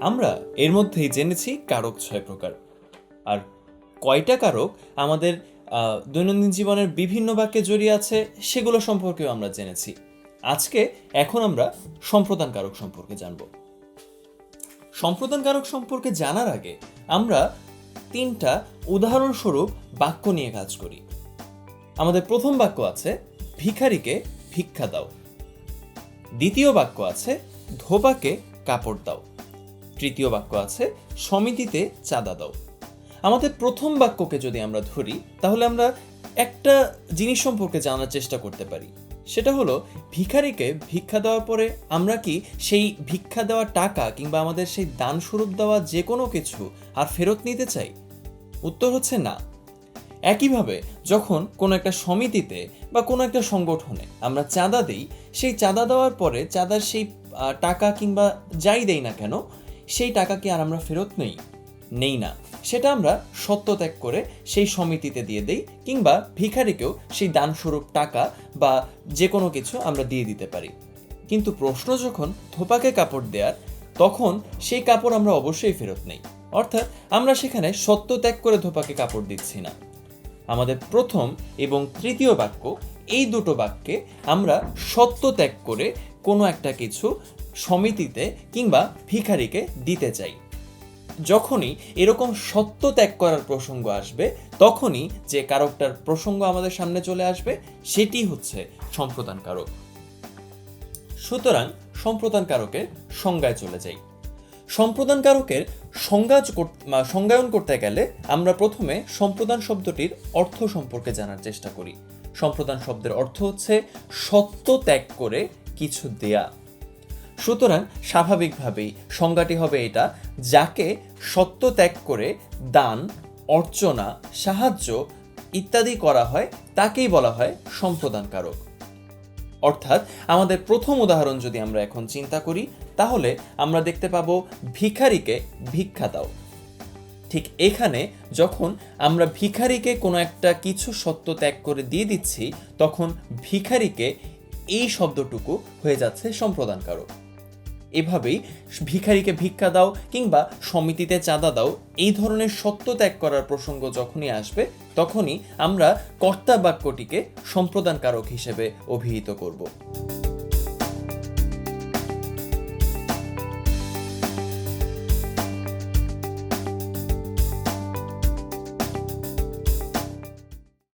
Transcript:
আমরা এর মধ্যেই জেনেছি কারক ছয় প্রকার। আর কয়টা কারক আমাদের দৈনন্দিন জীবনের বিভিন্ন বাক্যে জড়িয়ে আছে সেগুলো সম্পর্কেও আমরা জেনেছি। আজকে এখন আমরা সম্প্রদান কারক সম্পর্কে জানব। সম্প্রদান কারক সম্পর্কে জানার আগে আমরা তিনটা উদাহরণস্বরূপ বাক্য নিয়ে কাজ করি। আমাদের প্রথম বাক্য আছে, ভিখারিকে ভিক্ষা দাও। দ্বিতীয় বাক্য আছে ধোপাকে কাপড় দাও। তৃতীয় বাক্য আছে, সমিতিতে চাঁদা দাও। আমাদের প্রথম বাক্যকে যদি আমরা ধরি, তাহলে আমরা একটা জিনিস সম্পর্কে জানার চেষ্টা করতে পারি। সেটা হলো, ভিখারিকে ভিক্ষা দেওয়ার পরে আমরা কি সেই ভিক্ষা দেওয়া টাকা কিংবা আমাদের সেই দান স্বরূপ দেওয়া যে কোনো কিছু আর ফেরত নিতে চাই? উত্তর হচ্ছে না। একইভাবে, যখন কোনো একটা সমিতিতে বা কোনো একটা সংগঠনে আমরা চাঁদা দিই, সেই চাঁদা দেওয়ার পরে চাঁদার সেই টাকা কিংবা যাই দেই না কেন সেই টাকাকে আর আমরা ফেরত নেই? নেই না। সেটা আমরা সত্য ত্যাগ করে সেই সমিতিতে দিয়ে দেই কিংবা ভিখারিকেও সেই দানস্বরূপ টাকা বা যে কোনো কিছু আমরা দিয়ে দিতে পারি। কিন্তু প্রশ্ন যখন থোপাকে কাপড় দেওয়ার তখন সেই কাপড় আমরা অবশ্যই ফেরত নেই। অর্থাৎ আমরা সেখানে সত্য ত্যাগ করে ধোপাকে কাপড় দিচ্ছি না। আমাদের প্রথম এবং তৃতীয় বাক্য এই দুটো বাক্যে আমরা সত্য ত্যাগ করে কোনো একটা কিছু সমিতিতে কিংবা ভিখারিকে দিতে চাই। যখনই এরকম সত্য ত্যাগ করার প্রসঙ্গ আসবে, তখনই যে কারকটার প্রসঙ্গ আমাদের সামনে চলে আসবে, সেটি হচ্ছে সম্প্রদান কারক সুতরাং সম্প্রদান কারকের সংজ্ঞায় চলে যাই। সম্প্রদান কারকের সংজ্ঞা সংজ্ঞায়ন করতে গেলে আমরা প্রথমে সম্প্রদান শব্দটির অর্থ সম্পর্কে জানার চেষ্টা করি। সম্প্রদান শব্দের অর্থ হচ্ছে সত্য ত্যাগ করে কিছু দেয়া। সুতরাং স্বাভাবিকভাবেই সংজ্ঞাটি হবে এটা, যাকে সত্য ত্যাগ করে দান, অর্চনা, সাহায্য ইত্যাদি করা হয়, তাকেই বলা হয় সম্প্রদানকারক। অর্থাৎ আমাদের প্রথম উদাহরণ যদি আমরা এখন চিন্তা করি, তাহলে আমরা দেখতে পাবো ভিখারিকে ভিক্ষা দাও। ঠিক এখানে যখন আমরা ভিখারিকে কোনো একটা কিছু সত্য ত্যাগ করে দিয়ে দিচ্ছি, তখন ভিখারিকে এই শব্দটুকু হয়ে যাচ্ছে সম্প্রদানকারক। এভাবেই ভিখারিকে ভিক্ষা দাও কিংবা সমিতিতে চাঁদা দাও, এই ধরনের সত্য ত্যাগ করার প্রসঙ্গ যখনই আসবে, তখনই আমরা কর্তা বাক্যটিকে সম্প্রদানকারক হিসেবে অভিহিত করব।